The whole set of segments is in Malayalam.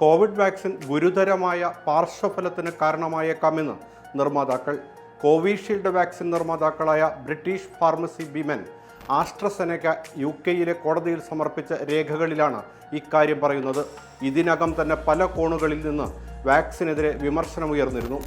കോവിഡ് വാക്സിൻ ഗുരുതരമായ പാർശ്വഫലത്തിന് കാരണമായേക്കാമെന്ന് നിർമ്മാതാക്കൾ. കോവിഷീൽഡ് വാക്സിൻ നിർമ്മാതാക്കളായ ബ്രിട്ടീഷ് ഫാർമസി ബിമൻ ആസ്ട്രസെനക്ക യു കെയിലെ കോടതിയിൽ സമർപ്പിച്ച രേഖകളിലാണ് ഇക്കാര്യം പറയുന്നത്. ഇതിനകം തന്നെ പല കോണുകളിൽ നിന്ന് വാക്സിനെതിരെ വിമർശനമുയർന്നിരുന്നു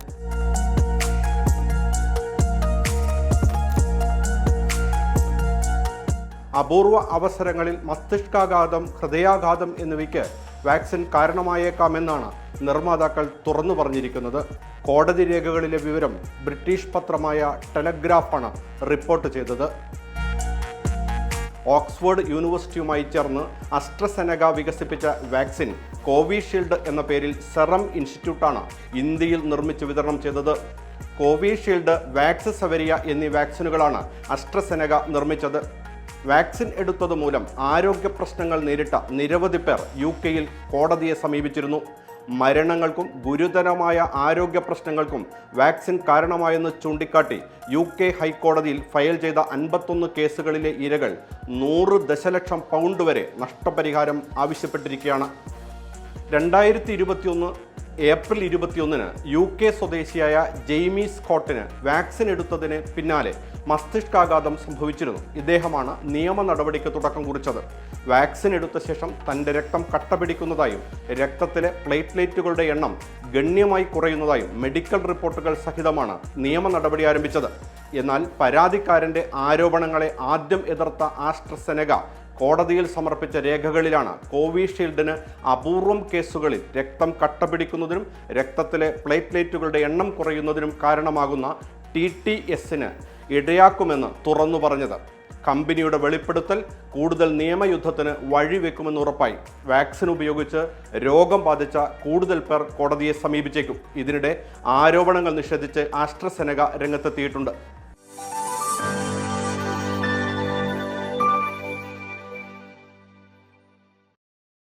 അപൂർവ അവസരങ്ങളിൽ മസ്തിഷ്കാഘാതം ഹൃദയാഘാതം എന്നിവയ്ക്ക് വാക്സിൻ കാരണമായേക്കാമെന്നാണ് നിർമ്മാതാക്കൾ തുറന്നു പറഞ്ഞിരിക്കുന്നത്. കോടതി രേഖകളിലെ വിവരം ബ്രിട്ടീഷ് പത്രമായ ടെലഗ്രാഫാണ് റിപ്പോർട്ട് ചെയ്തത്. ഓക്സ്ഫോർഡ് യൂണിവേഴ്സിറ്റിയുമായി ചേർന്ന് അസ്ട്രസെനഗ വികസിപ്പിച്ച വാക്സിൻ കോവിഷീൽഡ് എന്ന പേരിൽ സെറം ഇൻസ്റ്റിറ്റ്യൂട്ടാണ് ഇന്ത്യയിൽ നിർമ്മിച്ച് വിതരണം ചെയ്തത്. കോവിഷീൽഡ് വാക്സ് സവരിയ എന്നീ വാക്സിനുകളാണ് അസ്ട്രസെനഗ നിർമ്മിച്ചത്. വാക്സിൻ എടുത്തത് മൂലം ആരോഗ്യ പ്രശ്നങ്ങൾ നേരിട്ട നിരവധി പേർ യു കെയിൽ കോടതിയെ സമീപിച്ചിരുന്നു. മരണങ്ങൾക്കും ഗുരുതരമായ ആരോഗ്യ പ്രശ്നങ്ങൾക്കും വാക്സിൻ കാരണമായെന്ന് ചൂണ്ടിക്കാട്ടി യു കെ ഹൈക്കോടതിയിൽ ഫയൽ ചെയ്ത അൻപത്തൊന്ന് കേസുകളിലെ ഇരകൾ നൂറ് ദശലക്ഷം പൗണ്ട് വരെ നഷ്ടപരിഹാരം ആവശ്യപ്പെട്ടിരിക്കുകയാണ്. രണ്ടായിരത്തി ഇരുപത്തിയൊന്ന് ഏപ്രിൽ ഇരുപത്തിയൊന്നിന് യു കെ സ്വദേശിയായ ജെയ്മി സ്കോട്ടിന് വാക്സിൻ എടുത്തതിന് പിന്നാലെ മസ്തിഷ്കാഘാതം സംഭവിച്ചിരുന്നു. ഇദ്ദേഹമാണ് നിയമ നടപടിക്ക് തുടക്കം കുറിച്ചത്. വാക്സിൻ എടുത്ത ശേഷം തന്റെ രക്തം കട്ട പിടിക്കുന്നതായും രക്തത്തിലെ പ്ലേറ്റ്ലേറ്റുകളുടെ എണ്ണം ഗണ്യമായി കുറയുന്നതായും മെഡിക്കൽ റിപ്പോർട്ടുകൾ സഹിതമാണ് നിയമ നടപടി ആരംഭിച്ചത്. എന്നാൽ പരാതിക്കാരന്റെ ആരോപണങ്ങളെ ആദ്യം എതിർത്ത ആസ്ട്രസെനക കോടതിയിൽ സമർപ്പിച്ച രേഖകളിലാണ് കോവിഷീൽഡിന് അപൂർവം കേസുകളിൽ രക്തം കട്ട പിടിക്കുന്നതിനും രക്തത്തിലെ പ്ലേറ്റ്ലേറ്റുകളുടെ എണ്ണം കുറയുന്നതിനും കാരണമാകുന്ന ടി ടി എസിന് ഇടയാക്കുമെന്ന് തുറന്നു പറഞ്ഞത്. കമ്പനിയുടെ വെളിപ്പെടുത്തൽ കൂടുതൽ നിയമയുദ്ധത്തിന് വഴിവെക്കുമെന്ന് ഉറപ്പായി. വാക്സിൻ ഉപയോഗിച്ച് രോഗം ബാധിച്ച കൂടുതൽ പേർ കോടതിയെ സമീപിച്ചേക്കും. ഇതിനിടെ ആരോപണങ്ങൾ നിഷേധിച്ച് ആസ്ട്രസെനക രംഗത്തെത്തിയിട്ടുണ്ട്.